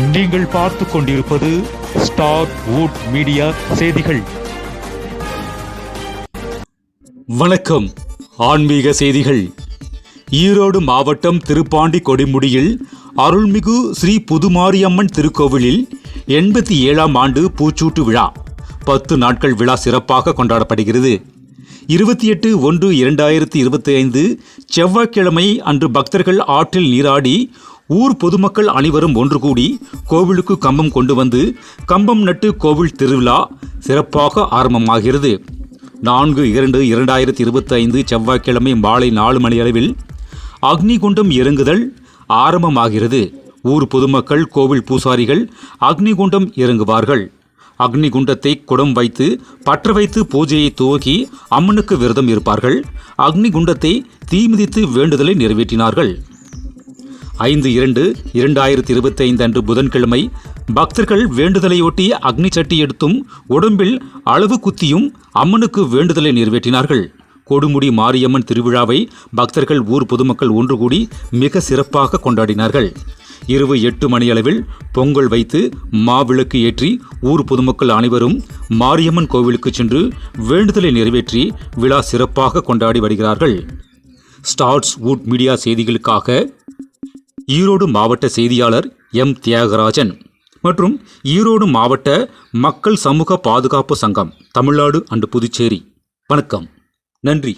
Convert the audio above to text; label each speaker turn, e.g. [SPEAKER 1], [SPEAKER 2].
[SPEAKER 1] நீங்கள் பார்த்து கொண்டிருப்பது ஸ்டார் வுட் மீடியா செய்திகள்.
[SPEAKER 2] வணக்கம். ஆன்மீக செய்திகள். ஈரோடு மாவட்டம் திருப்பாண்டி கொடிமுடியில் அருள்மிகு ஸ்ரீ புதுமாரியம்மன் திருக்கோவிலில் எண்பத்தி ஏழாம் ஆண்டு பூச்சூட்டு விழா பத்து நாட்கள் விழா சிறப்பாக கொண்டாடப்படுகிறது. இருபத்தி எட்டு ஒன்று இரண்டாயிரத்தி இருபத்தி ஐந்து செவ்வாய்க்கிழமை அன்று பக்தர்கள் ஆற்றில் நீராடி ஊர் பொதுமக்கள் அனைவரும் ஒன்று கூடி கோவிலுக்கு கம்பம் கொண்டு வந்து கம்பம் நட்டு கோவில் திருவிழா சிறப்பாக ஆரம்பமாகிறது. நான்கு இரண்டு இரண்டாயிரத்தி இருபத்தி ஐந்து செவ்வாய்க்கிழமை மாலை நாலு மணி அளவில் அக்னிகுண்டம் இறங்குதல் ஆரம்பமாகிறது. ஊர் பொதுமக்கள் கோவில் பூசாரிகள் அக்னிகுண்டம் இறங்குவார்கள். அக்னிகுண்டத்தை குடம் வைத்து பற்ற வைத்து பூஜையை துவக்கி அம்மனுக்கு விரதம் இருப்பார்கள். அக்னிகுண்டத்தை தீமிதித்து வேண்டுதலை நிறைவேற்றினார்கள். ஐந்து இரண்டு இரண்டாயிரத்தி இருபத்தி ஐந்து அன்று புதன்கிழமை பக்தர்கள் வேண்டுதலையொட்டி அக்னி சட்டி எடுத்தும் உடம்பில் அளவு குத்தியும் அம்மனுக்கு வேண்டுதலை நிறைவேற்றினார்கள். கொடுமுடி மாரியம்மன் திருவிழாவை பக்தர்கள் ஊர் பொதுமக்கள் ஒன்று கூடி மிக சிறப்பாக கொண்டாடினார்கள். இரவு எட்டு மணியளவில் பொங்கல் வைத்து மாவிளக்கு ஏற்றி ஊர் பொதுமக்கள் அனைவரும் மாரியம்மன் கோவிலுக்கு சென்று வேண்டுதலை நிறைவேற்றி விழா சிறப்பாக கொண்டாடி வருகிறார்கள். ஸ்டார்ஸ் வுட் மீடியா செய்திகளுக்காக ஈரோடு மாவட்ட செய்தியாளர் எம் தியாகராஜன் மற்றும் ஈரோடு மாவட்ட மக்கள் சமூக பாதுகாப்பு சங்கம் தமிழ்நாடு அண்டு புதுச்சேரி. வணக்கம். நன்றி.